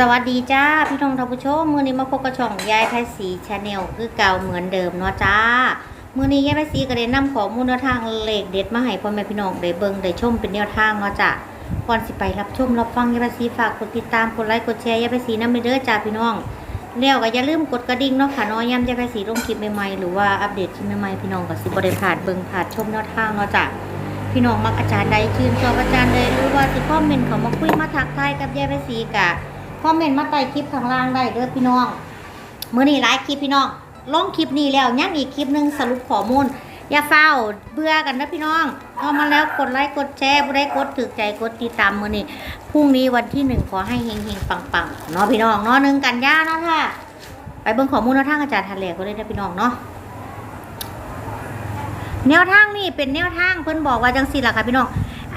สวัสดีจ้าพี่น้องท่านผู้ชมมือนี้มาพบกับช่องยายไพศรีชาแนลคือเก่าเหมือนเดิมเนาะจ้ามือนี้ยายไพศรีก็ได้นำข้อมูลแนวทางเลขเด็ดมาให้พ่อแม่พี่น้องได้เบิ่งได้ชมเป็นแนวทางเนาะจ้าก่อนสิไปรับชมรับฟังยายไพศรีฝากกดติดตามกดไลค์กดแชร์ยายไพศรีนำไปเด้อจ้าพี่น้องแล้วก็อย่าลืมกดกระดิ่งเนาะค่ะนาะย้ำยายไพศรีลงคลิปใหม่ๆหรือว่าอัปเดตคลิปใหม่ๆพี่น้องก็สิบ่ได้พลาดเบิ่งพลาดชมแนวทางเนาะจ้าพี่น้องมักอาจารย์ใดชื่นชอบอาจารย์ใดหรือว่าสิคอมเมนต์เขามาคุยมาทักทายกับยายไปสีกะ คอมเมนต์มาใต้คลิปข้างล่างได้เด้อพี่น้องมื้อนี้หลายคลิปพี่น้องลงคลิปนี้แล้วยังอีกคลิปหนึงสรุปข้อมูลอย่าเฝ้าเบื่อกันนะพี่น้องเอามาแล้วกดไลค์กดแชร์ผู้ใดกดถึกใจกดติดตามมือนี้พรุ่งนี้วันที่หนึ่งขอให้เฮงเฮงๆปังเนาะพี่น้องเนาะหนึ่งกันย่าเนาะค่ะไปเบิ่งข้อมูลแนวทางอาจารย์ทันแหลกก็เลยนะพี่น้องเนาะแนวทางนี่เป็นแนวทางเพิ่นบอกว่าจังซี่ล่ะค่ะพี่น้อง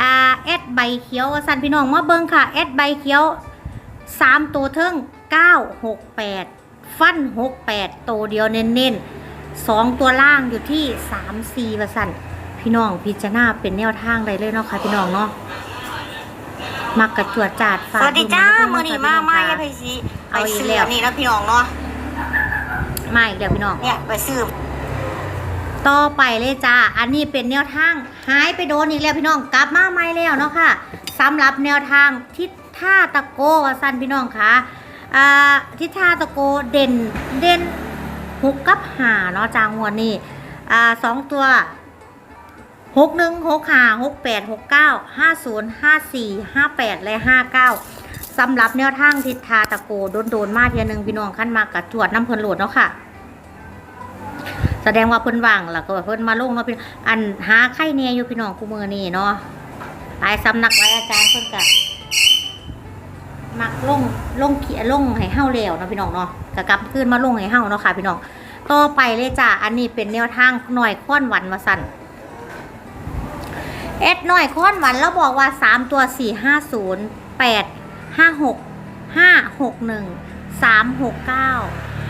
อ่าแอดใบเขียวสันพี่น้องมาเบิ่งค่ะแอดใบเขียว สามตัวเทิง9 6 8ฟัน68ตัวเดียวเน้นๆสองตัวล่างอยู่ที่3 4ว่าสั่นพี่น้องพิจารณาเป็นแนวทางได้เลยเนาะค่ะพี่น้องเนาะมักกระจวดจาดสวัสดีจ้าฝมือนีมามาอย่าไปสิเอาไปอีกซื้อแล้วอันนี้นะพี่น้องเนาะมาอีกแล้วพี่น้องเนี่ยไปซื้อต่อไปเลยจ้า อันนี้เป็นแนวทางหายไปโดนอีกแล้วพี่น้องกลับมาใหม่แล้วเนาะค่ะสำหรับแนวทางทิศ ท่าตะโกว่าสั้นพี่น้องคะอ่าทิศท่าตะโกเด่นเด่นหกกับหาเนาะจางหัวนี่อ่าสองตัวหกหนึ่งหกห้าหกแปดหกเก้าห้าศูนย์ห้าสี่ห้าแปดและห้าเก้าสำหรับแนวทางทิศทาตะโกโดนโดนมาเทียนึงพี่น้องขั้นมากับจวดน้ำเพลินโหลดเนาะค่ะ แสดงว่าเพิ่นว่างแล้วก็เพิ่นมาลงเนาะพี่อันหาไข่แหน่อยู่พี่น้องคู่มือนี่เนาะหลายสำนักหลายอาจารย์เพิ่นก็ มักลงลงเขียลงให้เฮาแล้วเนาะพี่น้องเนาะก็กลับคืนมาลงให้เฮาเนาะค่ะพี่น้องต่อไปเลยจ้ะอันนี้เป็นแนวทางหน่อยค้อนหวันมาสั่นเอ็ดหน่อยค้อนหวันแล้วบอกว่าสามตัวสี่ห้าศูนย์แปดห้าหกห้าหกหนึ่งสามหกเก้า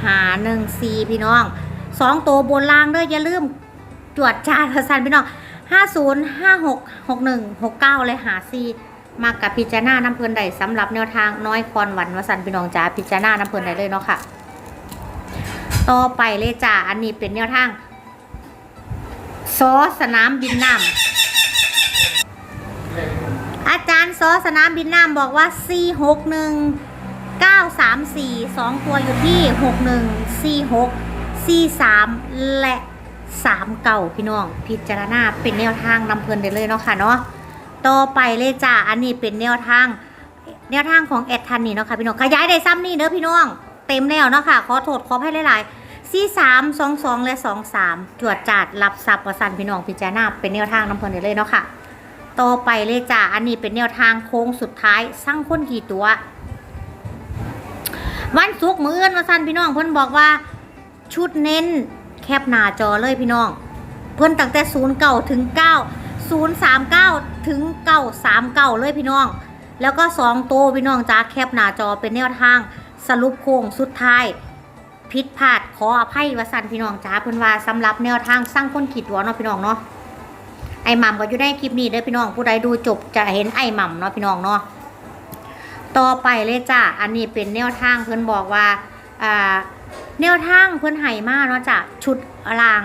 หาหนึ่งสี่พี่น้องสองตัวบนล่างเด้ออย่าลืมตรวจจานสันพี่น้องห้าศูนย์ห้าหกหกหนึ่งหกเก้าเลยหาซี มากับพิจารณาน้ำเพลินใดสำหรับแนวทางน้อยคอนหวันวสันพี่น้องจ้าพิจารณาน้ำเพลินใดเลยเนาะค่ะ ต่อไปเลยจ้าอันนี้เป็นแนวทางซอสนามบินน้ำอาจารย์ซอสนามบินน้ำบอกว่า 4 6 1 9 3 4 2 ตัวอยู่ที่ 6 1 4 6 4 3 และ3เก่าพี่น้อง พิจารณาเป็นแนวทางนำเพลินได้เลยเนาะค่ะเนาะ ต่อไปเลยจ้าอันนี้เป็นแนวทาง แนวทางของแอดทันนี่เนาะค่ะพี่น้องขยายได้ซ้ำนี่เด้อพี่น้อง เต็มแล้วเนาะค่ะขอโทษขอให้หลายๆสี่สามสองสองและสองสามจวดจัดรับทรัพย์ประสันพี่น้องพิจารณาเป็นแนวทางนำเพลินได้เลยเนาะค่ะต่อไปเลยจ้าอันนี้เป็นแนวทางโค้งสุดท้ายสร้างคนกี่ตัว วันศุกร์มื้ออื่นมาสั้นพี่น้องเพิ่นบอกว่าชุดเน้นแคปหน้าจอเลยพี่น้อง เพิ่นตั้งแต่0เก่าถึง9 0 3 9 ถึง9 3 9เลยพี่น้อง แล้วก็2โตพี่น้องจ้าแคปหน้าจอเป็นแนวทางสรุปโค้งสุดท้ายผิดพลาดขออภัยวสันพี่น้องจ้าเพิ่นว่าสำหรับแนวทางสร้างคนขีดหัวเนาะพี่น้องเนาะไอ้หม่ำก็อยู่ในคลิปนี้เด้อพี่น้องผู้ใดดูจบจะเห็นไอ้หม่ำเนาะพี่น้องเนาะต่อไปเลยจ้ะอันนี้เป็นแนวทางเพื่อนบอกว่าอ่าแนวทางเพื่อนไห่มากเนาะจ้ะชุดราง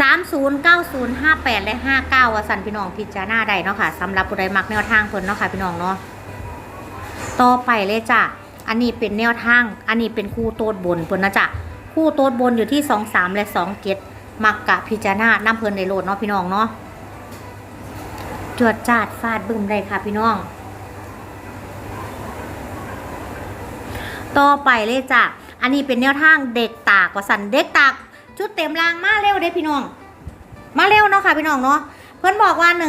30 90 58 และ 59วสันพี่น้องพิจารณาได้เนาะค่ะสำหรับผู้ใดมักแนวทางเพิ่นเนาะค่ะพี่น้องเนาะต่อไปเลยจ้ะอันนี้เป็นแนวทาง อันนี้เป็นคู่โตดบนเพิ่นนะจ้ะคู่โตดบนอยู่ที่ 23 และ27มักกะพิจารณาน้ำเพิ่นในโหลดเนาะพี่น้องเนาะจวดจาดฟาดบึ้มได้ค่ะพี่น้อง ต่อไปเลยจ้ะอันนี้เป็นแนวทางเด็กตากว่าสันเด็กตาก ชุดเต็มรางมาเร็วเด้พี่น้อง มาเร็วเนาะค่ะพี่น้องเนาะเพื่อนบอกว่า 1 9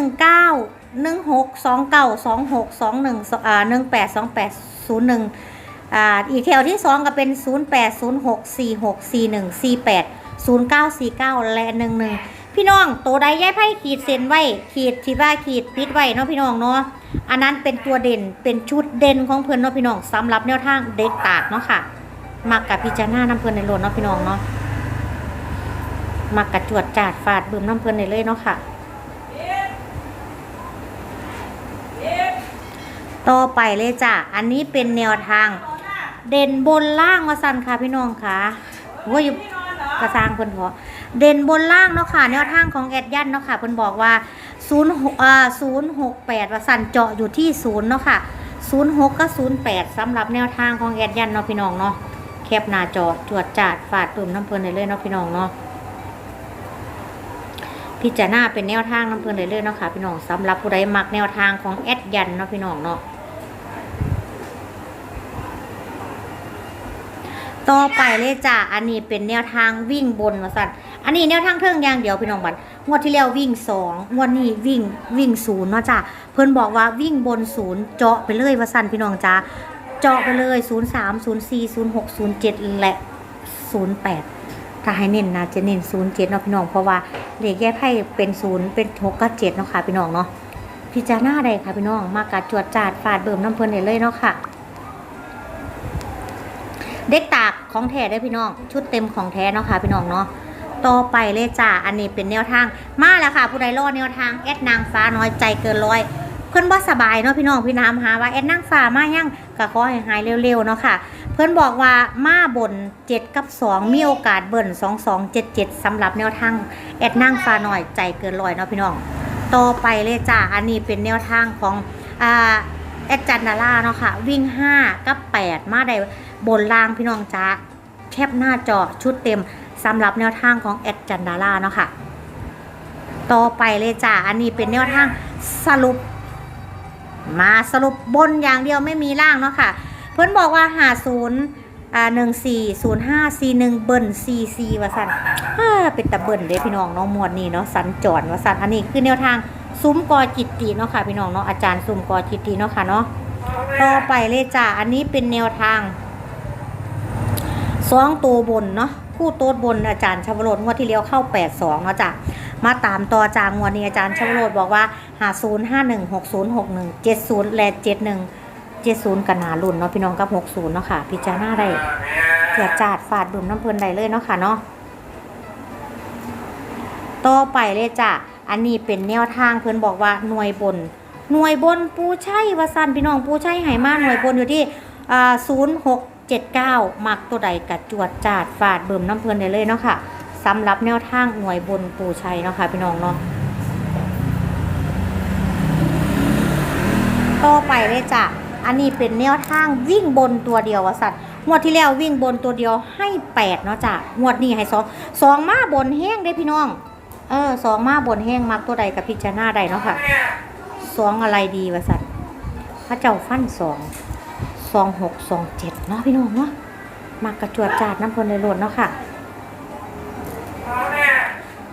1 6 2 9 2 6 2 1อ่า1 8 2 8 0 1อ่าอีกแถวที่ 2 ก็เป็น 0 8 0 6 4 6 4 1 4 8 0 9 4 9 และ 1 1 พี่น้องตัวใดย้ายไพ่ขีดเส้นไว้ ขีดทีว่าขีดพิดไว้เนาะพี่น้องเนาะอันนั้นเป็นตัวเด่นเป็นชุดเด่นของเพื่อนเนาะพี่น้องสำหรับแนวทางเด็กตากเนาะค่ะมักกับพิจารณาน้ำเพื่อนในโหลดเนาะพี่น้องเนาะ มักกระจวดจาดฟาดบึมน้ำเพื่อนในเลยเนาะค่ะ ต่อไปเลยจ้ะ อันนี้เป็นแนวทาง เด่นบนล่างมาสันค่ะพี่น้องค่ะว่าอยู่กระซางเพิ่นพอเด่นบนล่างเนาะค่ะ แนวทางของแอดยันเนาะค่ะเพิ่นบอกว่า0อ่า068ว่าสั่นเจาะอยู่ที่0เนาะค่ะ06กับ08สำหรับแนวทางของแอดยันเนาะพี่น้องเนาะแคปหน้าจอจวดจาดฝาดตุ่มน้ำเพลินได้เลยเนาะพี่น้องเนาะ พิจารณาเป็นแนวทางน้ำเพลินได้เลยเนาะค่ะพี่น้องสำหรับผู้ใดมักแนวทางของแอดยันเนาะพี่น้องเนาะต่อไปเลยจ้ะอันนี้เป็นแนวทางวิ่งบนว่าสั่นอันนี้แนวทางเทิงอย่างเดียวพี่น้องบัดงวดที่แล้ววิ่งสองงวดนี้วิ่งวิ่งศูนย์เนาะจ้ะเพิ่อนบอกว่าวิ่งบนศูนย์เจาะไปเลยว่าสั่นพี่น้องจ้าเจาะไปเลย 0 3 0 4 0 6 0 7 และ 08 ถ้าให้เน้นนะจะเน้น07เจ็ดนาะพี่น้องเพราะว่าเลขแยกไพ่เป็น0เป็น6กับ7เนาะค่ะพี่น้องเนาะพิจารณาได้ค่ะพี่น้องมากกัดจวดจาดฟาดเบิ่มน้ำเพลินเลยเนาะค่ะ เด็กตากของแท้ได้พี่น้อง ชุดเต็มของแท้เนาะค่ะพี่น้องเนาะต่อไปเลยจ้าอันนี้เป็นแนวทางมาแล้วค่ะ ผู้ใดรอดแนวทางแอดนางฟ้าน้อยใจเกินร้อยเพื่อนบ่สบายเนาะพี่น้องพี่น้ำหาว่าแอดนางฟ้ามายังก็ขอให้หายเร็วๆเนาะค่ะ เพื่อนบอกว่ามาบน 7 กับ 2 มีโอกาสเบิ่น2 2 7 7สำหรับแนวทางแอดนางฟ้าน้อยใจเกินร้อยเนาะพี่น้องต่อไปเลยจ้าอันนี้เป็นแนวทางของอ่าแอดจันดาร่าเนาะค่ะ วิ่ง 5 กับ 8 มาได้บนล่างพี่น้องจ้าแคปหน้าจอชุดเต็มสำหรับแนวทางของแอดจันดาร่าเนาะค่ะ ต่อไปเลยจ้าอันนี้เป็นแนวทางสรุป มาสรุปบนอย่างเดียวไม่มีล่างเนาะค่ะ เพื่อนบอกว่าหาศูนย์อ่าหนึ่งสี่ศูนย์ห้าสี่หนึ่งเบิ้ลสี่สี่ว่าสันอ่าเป็นตะเบิ้ลเด้พี่น้องเนาะหมวดนี้เนาะสันจรว่าสันอันนี้คือแนวทางซุ้มกอจิตติเนาะค่ะพี่น้องเนาะอาจารย์ซุ้มกอจิตติเนาะค่ะเนาะต่อไปเลยจ้าอันนี้เป็นแนวทางสองตัวบนเนาะคู่โต๊ดบนอาจารย์ชวโรดงวดที่เลี้ยวเข้าแปดสองเนาะจ้ะมาตามต่อจางงวดนี้อาจารย์ชวโรดบอกว่าหาศูนย์ห้าหนึ่งหกศูนย์หกหนึ่งเจ็ดศูนย์และเจ็ดหนึ่ง เจ็ดศูนย์กันนารุ่นเนาะพี่น้องกับหกศูนย์เนาะค่ะ พิจารณาได้เกือจาดฝาดดุมน้ำเพลินได้เลยเนาะค่ะเนาะต่อไปเลยจ้ะอันนี้เป็นแนวทางเพื่อนบอกว่าหน่วยบน หน่วยบนปูใช่วาสันพี่น้องปูใช่ไหมาหน่วยบนอยู่ที่อ่าศูนย์หกเจ็ดเก้ามักตัวใดกัดจวดจาดฝาดเบิ่มน้ำเพลินได้เลยเนาะค่ะสำหรับแนวทางหน่วยบนปูชัยเนาะค่ะพี่น้องเนาะต่อไปเลยจ้ะ อันนี้เป็นแนวทางวิ่งบนตัวเดียววะสัตว์งวดที่แล้ววิ่งบนตัวเดียวให้แปดเนาะจ้ะงวดนี้ให้สองสองมาบนแห้งได้พี่น้อง เออสองมาบนแห้งมักตัวใดกับพิจารณาใดเนาะค่ะสองอะไรดีวะสัตว์พระเจ้าฟันสองสองหกสองเจ็ดเนาะพี่น้องเนาะมักกระจวดจาดน้ำพลในรถเนาะค่ะ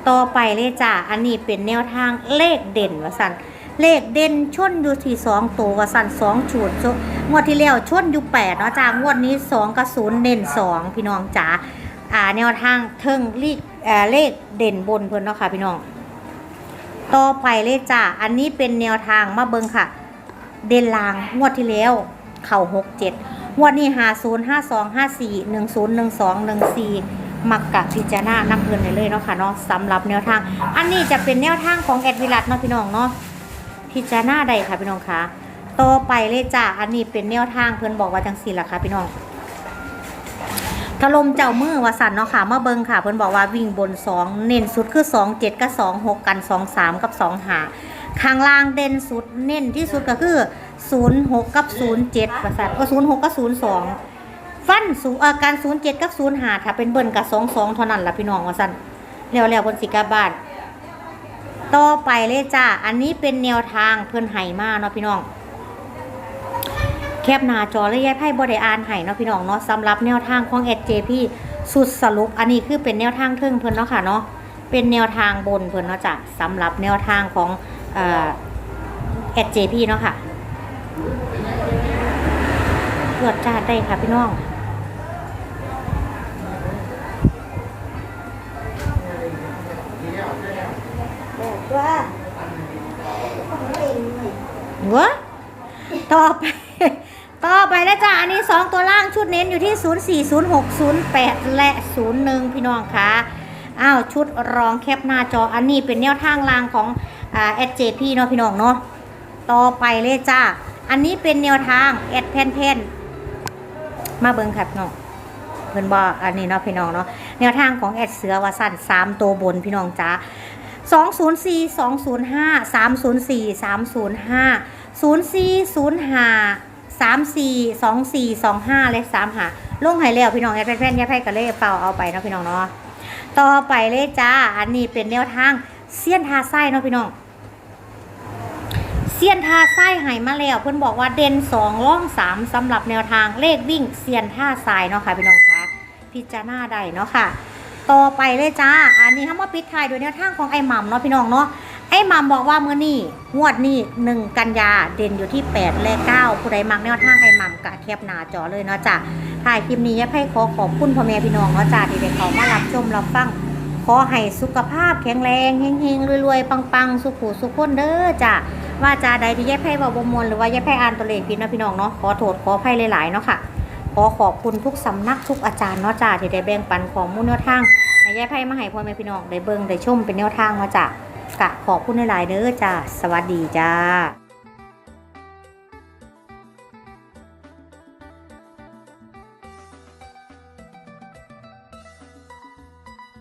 ต่อไปเลยจ้ะอันนี้เป็นแนวทางเลขเด่นวะสัน เลขเด่นชนอยู่ที่สองตัววะสันสองชุดชงวดที่แล้วชนอยู่แปดเนาะจ้างวดนี้สองกับศูนย์เด่นสองพี่น้องจ๋าอ่าแนวทางเทิงเลขเอ่อเลขเด่นบนเพิ่นเนาะค่ะพี่น้อง ต่อไปเลยจ้ะอันนี้เป็นแนวทางมาเบิงค่ะ เด่นลางงวดที่แล้วเข่าหกเจ็ดงวดนี้หาศูนย์ห้าสองห้าสี่หนึ่งศูนย์หนึ่งสองหนึ่งสี่มักกะพิจารณานับเงินเลยเนาะค่ะเนาะสำหรับแนวทาง อันนี้จะเป็นแนวทางของแอดวิรัตเนาะพี่น้องเนาะ พิจารณาได้ค่ะพี่น้องคะต่อไปเลยจ้ะอันนี้เป็นแนวทางเพื่อนบอกว่าจังสี่ละค่ะพี่น้องถล่มเจ้ามือวาสันเนาะค่ะมาเบิงค่ะ เพื่อนบอกว่าวิ่งบนสองเน้นสุดคือสองเจ็ดกับสองหกกันสองสามกับสองหาข้างล่างเด่นสุดเน้นที่สุดก็คือ06กับ07ประสาทก็06กับ02ฟันสูเอ่อการ07กับ05ถ้าเป็นเบิ่นกับ22เท่านั้นละพี่น้องวาซั่นแล้วแล้วบนสิกาบาท ต่อไปเลยจ้าอันนี้เป็นแนวทางเพิ่อนให้มากเนาะพี่น้อง แคบหน้าจอและยกให้บ่ได้อ่านให้เนาะพี่น้องเนาะสำหรับแนวทางของ SJP สุดสรุป อันนี้คือเป็นแนวทางเทิงเพิ่อนเนาะค่ะเนาะเป็นแนวทางบนเพิ่อนเนาะจ้ะสำหรับแนวทางของเอ่อ SJP เนาะค่ะตรวจจาได้ค่ะพี่น้อง ว่าหัวต่อไป ต่อไปแล้วจ้ะอันนี้ 2 ตัวล่างชุดเน้นอยู่ที่ 04 06 08 และ 01 พี่น้องคะอ้าวชุดรองแคปหน้าจออันนี้เป็นแนวทางล่างของแอ่า SJP เนาะพี่น้องเนาะต่อไปเลยจ้าอันนี้เป็นแนวทางแอดแพนเพนมาเบิ่งครับน้องเพิ่อนบอกอันนี้เนาะพี่น้องเนาะแนวทางของแอดเสือวาสันสามตัวบนพี่น้องจ้า 204 205 304 305 0405 34 24 25 และ3หาลงให้แล้วพี่น้องแอดแพนเพนแยกให้กันเลยเป่าเอาไปเนาะพี่น้องเนาะต่อไปเลยจ้า อันนี้เป็นแนวทางเสี้ยนทาไส้เนาะพี่น้องเซียนท่าไส้หายมาแล้ว เพื่อนบอกว่าเด่นสองร่องสามสำหรับแนวทางเลขวิ่งเซียนท่าทรายเนาะค่ะพี่น้องคะพิจารณาได้เนาะค่ะ ต่อไปเลยจ้า อันนี้เขามาปิดท้ายโดยแนวทางของไอ้หม่ำเนาะพี่น้องเนาะ ไอ้หม่ำบอกว่าเมื่อนี่งวดนี้หนึ่งกันยาเด่นอยู่ที่ 8 และ 9 ผู้ใดมักแนวทางไอ้หม่ำกะแคบหนาจอเลยเนาะจ้ะถ่ายคลิปนี้ยับให้ขอขอบคุณพ่อแม่พี่น้องเนาะจ้าที่ได้เขามารับชมรับฟัง ขอให้สุขภาพแข็งแรงเฮงๆรวยๆปังๆ สุขสุขคนเด้อจ้ะว่าจาใดที่แย่ไพ่บาบมวลหรือว่าแย่ไพ่อ่านตัวเลขผิดนะพี่น้องเนาะขอโทษขอไพ่หลายๆเนาะค่ะ ขอขอบคุณทุกสำนักทุกอาจารย์เนาะจ้าที่ได้แบ่งปันของมูลแนวทางในแย่ไพ่มาให้พ่อแม่พี่น้องได้เบิ่งได้ชมเป็นแนวทางเนาะจ้ากะขอบคุณหลายๆเด้อจ้าสวัสดีจ้า